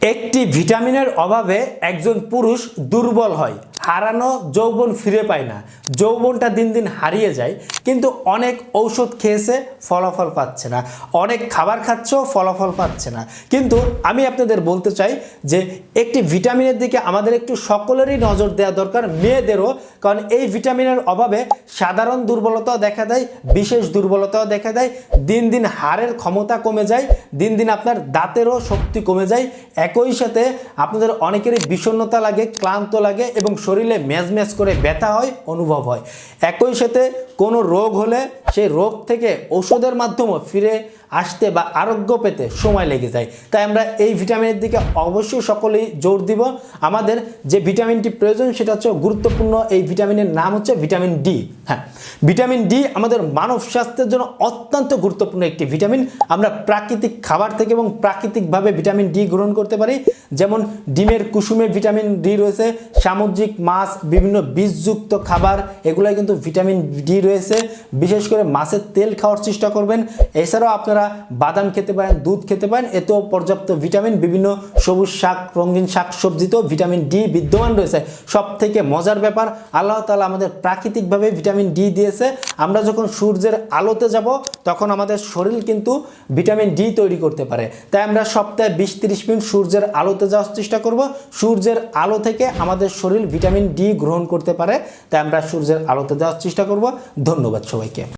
একটি ভিটামিনের অভাবে একজন পুরুষ দুর্বল হয়। হারানো যৌবন ফিরে পায় না। যৌবনটা দিন দিন হারিয়ে যায়, কিন্তু অনেক ঔষধ খেয়েছে, ফলাফল পাচ্ছে না। অনেক খাবার খাচ্ছেও, ফলাফল পাচ্ছে না। কিন্তু আমি আপনাদের বলতে চাই যে একটি ভিটামিনের দিকে আমাদের একটু সকলেরই নজর দেওয়া দরকার, মেয়েদেরও। কারণ এই ভিটামিনের অভাবে সাধারণ দুর্বলতাও দেখা দেয়, বিশেষ দুর্বলতাও দেখা দেয়। দিন দিন হাড়ের ক্ষমতা কমে যায়, দিন দিন আপনার দাঁতেরও শক্তি কমে যায়। একই সাথে আপনাদের অনেকেরই বিষণ্ণতা লাগে, ক্লান্ত লাগে এবং শরীরে ম্যাজ ম্যাজ করে ব্যথা হয়, অনুভব হয়। একই সাথে কোনো রোগ হলে সেই রোগ থেকে ওষুধের মাধ্যমে ফিরে আসতে বা আরোগ্য পেতে সময় লেগে যায়। তাই আমরা এই ভিটামিনের দিকে অবশ্যই সকলেই জোর দিব। আমাদের যে ভিটামিনটি প্রয়োজন সেটা হচ্ছে গুরুত্বপূর্ণ এই ভিটামিনের নাম হচ্ছে ভিটামিন ডি। হ্যাঁ ভিটামিন ডি আমাদের মানব স্বাস্থ্যের জন্য অত্যন্ত গুরুত্বপূর্ণ একটি ভিটামিন। আমরা প্রাকৃতিক খাবার থেকে এবং প্রাকৃতিকভাবে ভিটামিন ডি গ্রহণ করতে পারি। যেমন ডিমের কুসুমে ভিটামিন ডি রয়েছে, সামুদ্রিক মাছ, বিভিন্ন বীজযুক্ত খাবার এগুলোয় কিন্তু ভিটামিন ডি রয়েছে। বিশেষ করে মাছের তেল খাওয়ার চেষ্টা করবেন। এছাড়াও আপনারা বাদাম খেতে পারেন, দুধ খেতে পারেন, এতেও পর্যাপ্ত ভিটামিন, বিভিন্ন সবুজ শাক, রঙিন শাক সবজিতেও ভিটামিন ডি বিদ্যমান রয়েছে। সব থেকে মজার ব্যাপার, আল্লাহ তালা আমাদের প্রাকৃতিকভাবে ভিটামিন ডি দিয়েছে। আমরা যখন সূর্যের আলোতে যাব, তখন আমাদের শরীর কিন্তু ভিটামিন ডি তৈরি করতে পারে। তাই আমরা সপ্তাহে বিশ তিরিশ মিনিট সূর্যের আলোতে যাওয়ার চেষ্টা করব। সূর্যের আলো থেকে আমাদের শরীর ভিটামিন ডি গ্রহণ করতে পারে। তাই আমরা সূর্যের আলোতে যাওয়ার চেষ্টা করব। ধন্যবাদ সবাইকে।